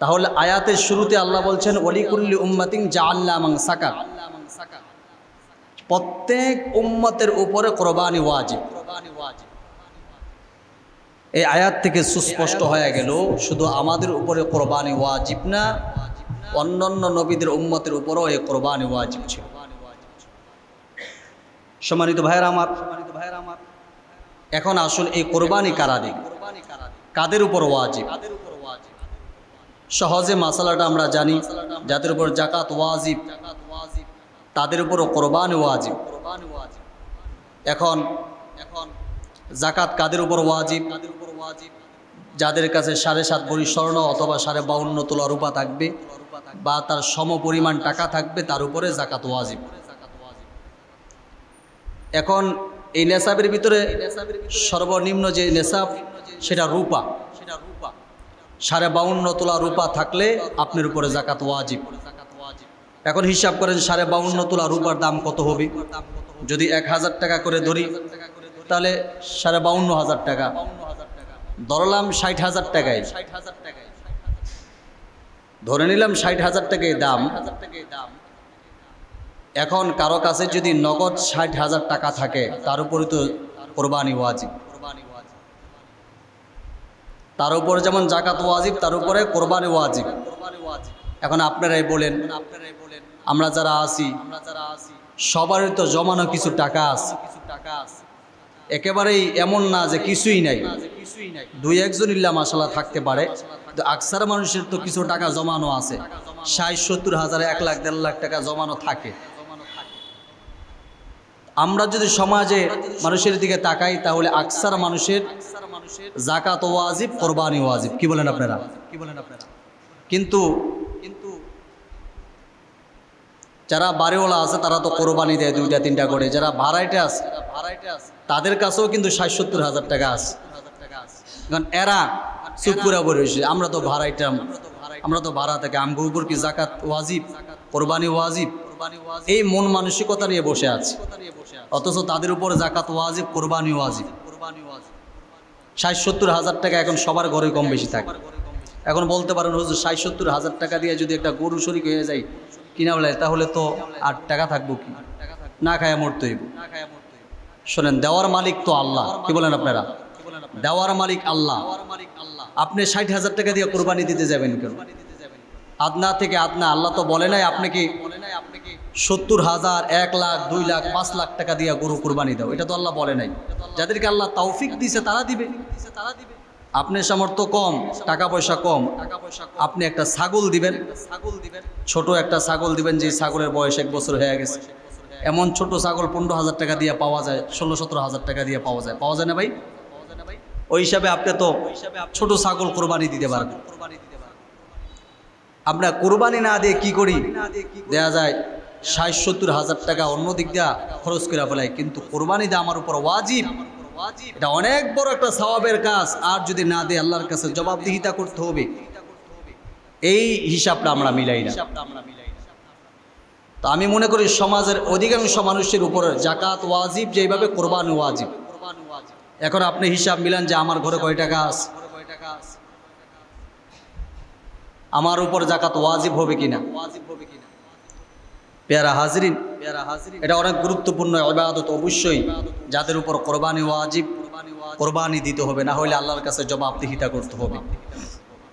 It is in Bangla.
তাহলে আয়াতের শুরুতে আল্লাহ বলছেন অলিকুল্লি উম্মাতিং জাআল্লামাং সাকা। প্রত্যেক উম্মতের উপরে কোরবানি ওয়াজিব। এই আয়াত থেকে সুস্পষ্ট হয়ে গেল, শুধু আমাদের উপরে কোরবানি ওয়াজিব না, অন্যান্য নবীদের উম্মতের উপরও এই কোরবানি ওয়াজিব ছিল। সম্মানিত ভাইয়ের আমার, এখন আসুন এই কোরবানি কারা দিক কাদের উপর ওয়াজিব? সহজে মাসালাটা আমরা জানি, যাদের উপর জাকাত ওয়াজিব, তাদের উপরও কোরবান ওয়াজিব। এখন এখন জাকাত কাদের উপর ওয়াজিব? তাদের উপর ওয়াজিব যাদের কাছে সাড়ে সাত ভরি স্বর্ণ অথবা সাড়ে বাউন্ন তোলা রূপা থাকবে বা তার সম পরিমাণ টাকা থাকবে, তার উপরে জাকাত ওয়াজিব। এখন এই নেশাবের ভিতরে সর্বনিম্ন যে নেশাব সেটা রূপা সেটা রূপা। সাড়ে বাউন্ন তোলা রূপা থাকলে আপনার উপরে জাকাত ওয়াজিব। এখন হিসাব করেন সাড়ে বাউন্ন তোলা রূপার দাম কত হবে? যদি এক হাজার টাকা করে ধরি, তাহলে সাড়ে বাউন্ন হাজার টাকা। ধরলাম ষাট হাজার টাকায়। ধরে নিলাম ষাট হাজার টাকায় দাম। এখন কারও কাছে যদি নগদ ষাট হাজার টাকা থাকে, তার উপরে তো কোরবানি ওয়াজিব। তার উপরে যেমন জাকাত ওয়াজিব, তার উপরে কোরবানি ওয়াজিব। এখন আপনারাই বলেন আপনারাই বলেন আমরা যারা আছি আমরা যারা আছি সবারই তো জমানো কিছু টাকা আছে। কিছু টাকা আছে একেবারেই এমন না যে কিছুই নাই। দুই একজন ইল্লা মাসালা থাকতে পারে। আকসার মানুষের তো কিছু টাকা জমানো আছে। ষাট, সত্তর হাজার, এক লাখ, দেড় লাখ টাকা জমানো থাকে। আমরা যদি সমাজে মানুষের দিকে তাকাই, তাহলে আকসার মানুষের জাকাত ওয়াজিব, কোরবানি ওয়াজিব। কি বলেন আপনারা? কি বলেন আপনারা? কিন্তু কিন্তু যারা বাড়িওয়ালা আছে, তারা তো কোরবানি দেয় দুইটা, তিনটা করে। যারা ভাড়াইটে আছে, তাদের কাছেও কিন্তু ষাট সত্তর হাজার টাকা আছে। কারণ এরা চুপ বলে রয়েছে। আমরা তো ভাড়াইটাম আমরা তো ভাড়া থেকে, আমগো উপর কি জাকাত ওয়াজিব, কোরবানি ওয়াজিব? এই মন মানসিকতা নিয়ে বসে আছে। অথচ তাদের উপর জাকাত ওয়াজিব, কোরবানি ওয়াজিব। ষাট সত্তর হাজার টাকা এখন সবার ঘরে কম বেশি থাকে। এখন বলতে পারেন, হুজুর ষাট সত্তর হাজার টাকা দিয়ে যদি একটা গরু শরিক হয়ে যায়, কিনা বলে, তাহলে তো আর টাকা থাকব কি? না খায় মরতে হইব। শোনেন, দেওয়ার মালিক তো আল্লাহ। কি বলেন আপনারা? দেওয়ার মালিক আল্লাহ। আপনি ষাট হাজার টাকা দিয়ে কোরবানি দিতে যাবেন কেন? আদনা থেকে আদনা, আল্লাহ তো বলে নাই, আপনি কি সত্তর হাজার, এক লাখ, দুই লাখ, পাঁচ লাখ টাকা দিয়ে গরু কোরবানি দাও। এটা তো আল্লাহ বলে নাই। যাদেরকে আল্লাহ তৌফিক দিছে, তারা দিবে। তারা দিবে আপনার সামর্থ্য কম, টাকা পয়সা কম। টাকা পয়সা আপনি একটা ছাগল দিবেন। ছাগল দিবেন ছোট একটা ছাগল দিবেন যে ছাগলের বয়স এক বছর হয়ে গেছে। এমন ছোট ছাগল পনেরো হাজার টাকা দিয়ে পাওয়া যায়, ষোলো সতেরো হাজার টাকা দিয়ে পাওয়া যায়। পাওয়া যায় না ভাই? ওই হিসাবে আপনি তো ছোট ছাগল কোরবানি দিতে পারবেন। আমরা কোরবানি না দিয়ে কি করি? দেয়া যায় ষাট সত্তর হাজার টাকা অন্য দিক দিয়া খরচ করে ফেলাই। কিন্তু কোরবানি দেওয়া আমার উপর ওয়াজিব। এটা অনেক বড় একটা সওয়াবের কাজ। আর যদি না দিয়ে, আল্লাহর কাছে জবাবদিহিতা করতে হবে। এই হিসাবটা আমরা মিলাই না। তো আমি মনে করি সমাজের অধিকাংশ মানুষের উপর জাকাত ওয়াজিব যেভাবে কোরবান ওয়াজিব। এখন আপনি হিসাব মিলান যে আমার ঘরে কয় টাকা আছে আমার উপর জাকাত ওয়াজিব হবে কিনা ওয়াজিব হবে কিনা? পেয়ারা হাজরিন, এটা অনেক গুরুত্বপূর্ণ ইবাদত অবশ্যই, যাদের উপর কোরবানি ওয়াজিব, কোরবানি দিতে হবে, না হলে আল্লাহর কাছে জবাবদিহিতা করতে হবে।